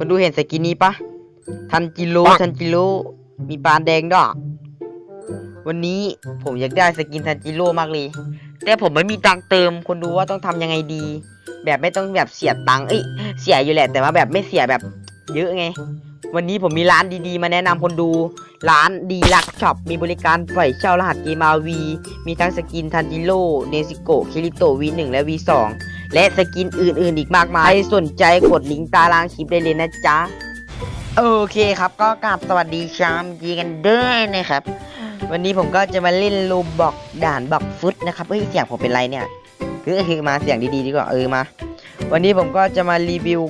คนดูเห็นสกินนี้ปะทันจิโร่ทันจิโร่มีปานแดงด้วยวันนี้ผมอยากได้สกินทันจิโร่มากเลย แต่ผมไม่มีตังค์เติม คนดูว่าต้องทำยังไงดี แบบไม่ต้องแบบเสียตังค์เอ้ยเสียอยู่แหละ แต่ว่าแบบไม่เสียแบบเยอะไง วันนี้ผมมีร้านดีๆ มาแนะนำคนดู ร้านดีลักช็อปมีบริการปล่อยเช่ารหัสเกมอาวีมีทั้งสกินทันจิโร่เนซิโกคิริโต V1 และ V2 และสกินอื่นๆอีกมากมาย ใครสนใจกดลิงก์ตารางคลิปได้เลยนะจ๊ะ โอเคครับก็กราบสวัสดีชามจีกันด้วยนะครับ วันนี้ผมก็จะมาเล่นลูบอกด่านบอกฟุตนะครับเฮ้ยเสียงผมเป็นไรเนี่ยคือคือมาเสียงดีๆดีกว่าเออมา วันนี้ผมก็จะมารีวิว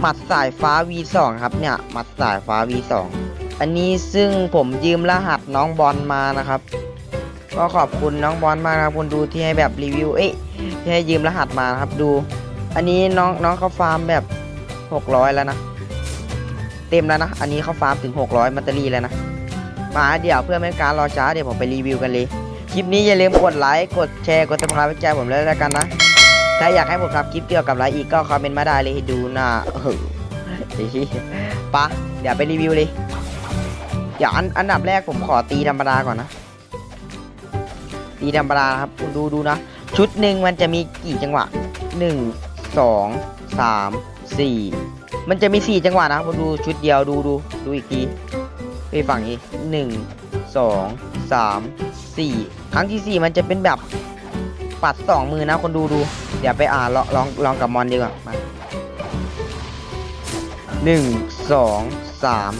หมัดสายฟ้า V2 ครับเนี่ยหมัดสายฟ้า V2 อันนี้ซึ่งผมยืมรหัสน้องบอลมานะครับ ก็ขอบคุณน้องบอลมากนะครับคุณดูที่ให้แบบรีวิว เอ้ยที่ให้ยืมรหัสมานะครับดู อันนี้น้องน้องเขาฟาร์มแบบ 600 แล้วนะ เต็มแล้วนะ อันนี้เขาฟาร์มถึง 600มัตเตอรี่แล้วนะ มาเดี๋ยวเพื่อไม่ให้การรอช้าเดี๋ยวผมไปรีวิวกันเลย คลิปนี้อย่าลืมกดไลค์ กดแชร์ กดติดตามใจผมเลยแล้วกันนะ ถ้าอยากให้ผมทำคลิปเกี่ยวกับอะไรอีกก็คอมเมนต์มาได้เลยดูนะเออปะเดี๋ยวไปรีวิวเลย เดี๋ยวอันอันดับแรกผมขอตีธรรมดาก่อนนะ ตีธรรมดาครับคุณดูดูนะ ชุดหนึ่งมันจะมีกี่จังหวะหนึ่งสองสามสี่มันจะมีสี่จังหวะนะคุณดูชุดเดียวดูดูดูอีกทีไปฝั่งนี้หนึ่งสองสามสี่ครั้งที่สี่มันจะเป็นแบบปัดสองมือนะคนดูดูเดี๋ยวไปอ่านลองลองลองกับมอนดีกว่ามาหนึ่งสองสาม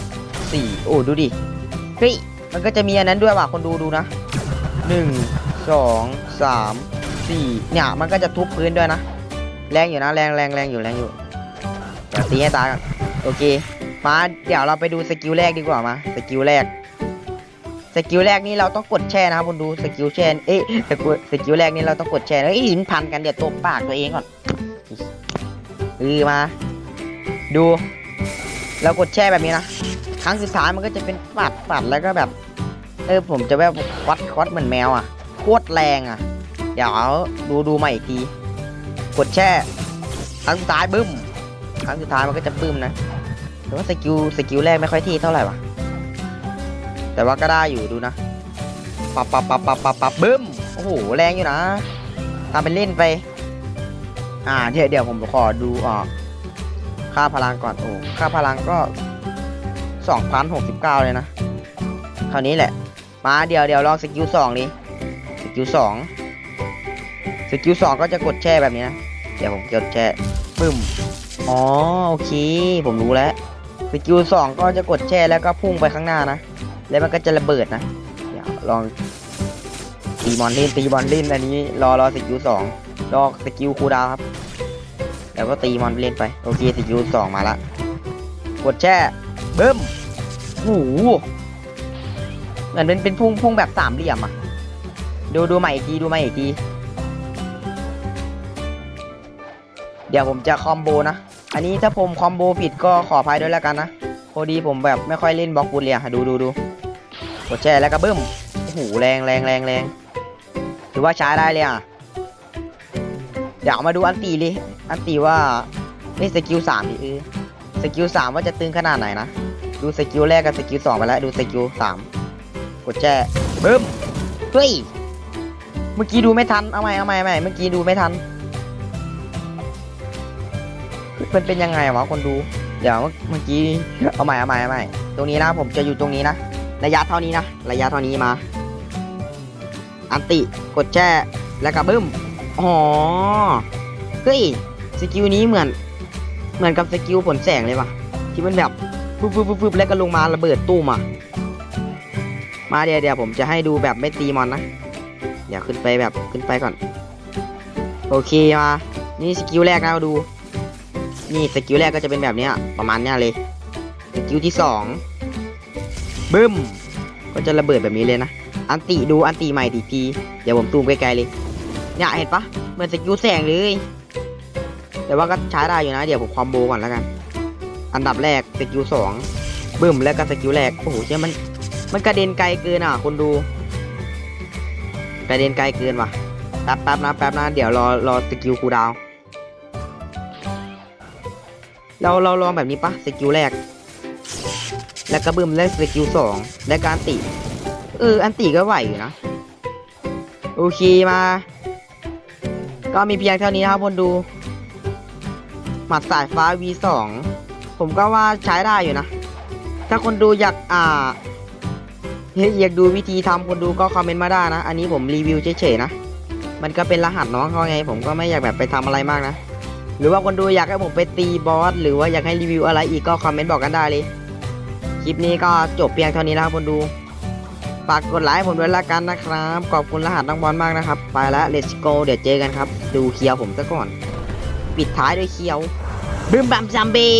สี่โอ้ดูดิเฮ้ยมันก็จะมีอันนั้นด้วยว่ะคนดูดูนะหนึ่ง สองสามสี่เนี่ยมันก็จะทุบพื้นด้วยนะ แรงอยู่นะแรงแรงแรงอยู่แรงอยู่เดี๋ยวตีให้ตายก่อนโอเค มาเดี๋ยวเราไปดูสกิลแรกดีกว่ามาสกิลแรกสกิลแรกนี่เราต้องกดแช่นะครับคุณดูสกิลแช่เอ๊ะสกิลสกิลแรกนี่เราต้องกดแช่เอ้ยหินพันกันเดี๋ยวตบปากตัวเองก่อนเออมา ดู เรากดแช่แบบนี้นะครั้งสุดท้ายมันก็จะเป็นปัดปัดแล้วก็แบบ เออผมจะแบบควัดควัดเหมือนแมวอะ โคตรแรงอะ เดี๋ยวดูดูใหม่อีกที กดแช่ครั้งสุดท้ายบึ้มครั้งสุดท้ายมันก็จะบึ้มนะแต่ว่าสกิลสกิลแรกไม่ค่อยที่เท่าไหร่วะแต่ว่าก็ได้อยู่ดูนะปับปับปับปับปับปับบึ้มโอ้โหแรงอยู่นะทำเป็นเล่นไป อ่าเดี๋ยวเดี๋ยวผมขอดูออกค่าพลังก่อนโอ้ค่าพลังก็สองพันหกสิบเก้าเลยนะเท่านี้แหละ มาเดี๋ยวเดี๋ยวลองสกิลสองดิ สกิลสองสกิลสองก็จะกดแช่แบบนี้นะ เดี๋ยวผมกดแช่ปึ้มอ๋อโอเค ผมรู้แล้วสกิลสองก็จะกดแช่แล้วก็พุ่งไปข้างหน้านะ แล้วมันก็จะระเบิดนะ เดี๋ยวลองตีบอลเล่นตีบอลเล่นอันนี้ รอรอสกิลสองรอสกิลคูลดาวน์ครับ แล้วก็ตีมอนไปเล่นไป โอเคสกิลสองมาละกดแช่บึ้มโอ้โหเหมือนเป็นเป็นพุ่งพุ่งแบบสามเหลี่ยมอะ ดูดูใหม่อีกทีดูใหม่อีกทีเดี๋ยวผมจะคอมโบนะ อันนี้ถ้าผมคอมโบผิดก็ขออภัยด้วยแล้วกันนะพอดีผมแบบไม่ค่อยเล่นบล็อกบุลเลยอะดูดูดูกดแช่แล้วก็บึ้มโอ้โหแรงแรงแรงแรงถือว่าใช้ได้เลยอะ เดี๋ยวมาดูอันตีเลยอันตีว่านี่สกิลสามดิเออสกิลสามว่าจะตึงขนาดไหนนะ ดูสกิลแรกกับสกิลสองไปแล้ว ดูสกิลสามกดแช่บึ้มเฮ้ย เมื่อกี้ดูไม่ทัน เอาใหม่เอาใหม่เอาใหม่เมื่อกี้ดูไม่ทัน มันเป็นยังไงวะคนดู เดี๋ยวเมื่อกี้เอาใหม่เอาใหม่เอาใหม่ตรงนี้นะ ผมจะอยู่ตรงนี้นะ ระยะเท่านี้นะ ระยะเท่านี้มา อันติ กดแช่แล้วก็บึ้ม อ๋อ เฮ้ย สกิลนี้เหมือน เหมือนกับสกิลผลแสงเลยว่ะ ที่มันแบบฟึบฟึบฟึบฟึบแล้วก็ลงมาระเบิดตู้มอะมาเดี๋ยวเดี๋ยวผมจะให้ดูแบบไม่ตีมอนนะ เดี๋ยวขึ้นไปแบบขึ้นไปก่อน โอเคมา นี่สกิลแรกนะดู นี่สกิลแรกก็จะเป็นแบบนี้ประมาณนี้เลยสกิลที่สองบึ้ม ก็จะระเบิดแบบนี้เลยนะ อันติดูอันติใหม่ทีทีเดี๋ยวผมตูมไกลๆเลย เนี่ยเห็นปะเหมือนสกิลแสงเลย แต่ว่าก็ใช้ได้อยู่นะ เดี๋ยวผมคอมโบก่อนแล้วกัน อันดับแรกสกิลสองบึ้มแล้วก็สกิลแรก โอ้โหเชื่อมัน มันกระเด็นไกลเกินอะคนดู กระเด็นไกลเกินว่ะแป๊บแป๊บนะแป๊บนะเดี๋ยวรอรอสกิลคูดาวเราเราลองแบบนี้ปะสกิลแรก แล้วก็บึ้มเล่นสกิลสองและการติ เอออันติก็ไหวอยู่นะโอเคมา ก็มีเพียงเท่านี้นะครับคนดู หมัดสายฟ้า V2 ผมก็ว่าใช้ได้อยู่นะ ถ้าคนดูอยากอ่า อยากดูวิธีทำคนดูก็คอมเมนต์มาได้นะ อันนี้ผมรีวิวเฉยๆนะ มันก็เป็นรหัสน้องเขาไง ผมก็ไม่อยากแบบไปทำอะไรมากนะ หรือว่าคนดูอยากให้ผมไปตีบอสหรือว่าอยากให้รีวิวอะไรอีกก็คอมเมนต์บอกกันได้เลย คลิปนี้ก็จบเพียงเท่านี้แล้วครับคนดู ฝากกดไลค์ผมด้วยละกันนะครับ ขอบคุณรหัสน้องบอลมากนะครับ ไปแล้ว let's go เดี๋ยวเจอกันครับ ดูเคียวผมซะก่อน ปิดท้ายด้วยเคียวบึมบัมซัมบ้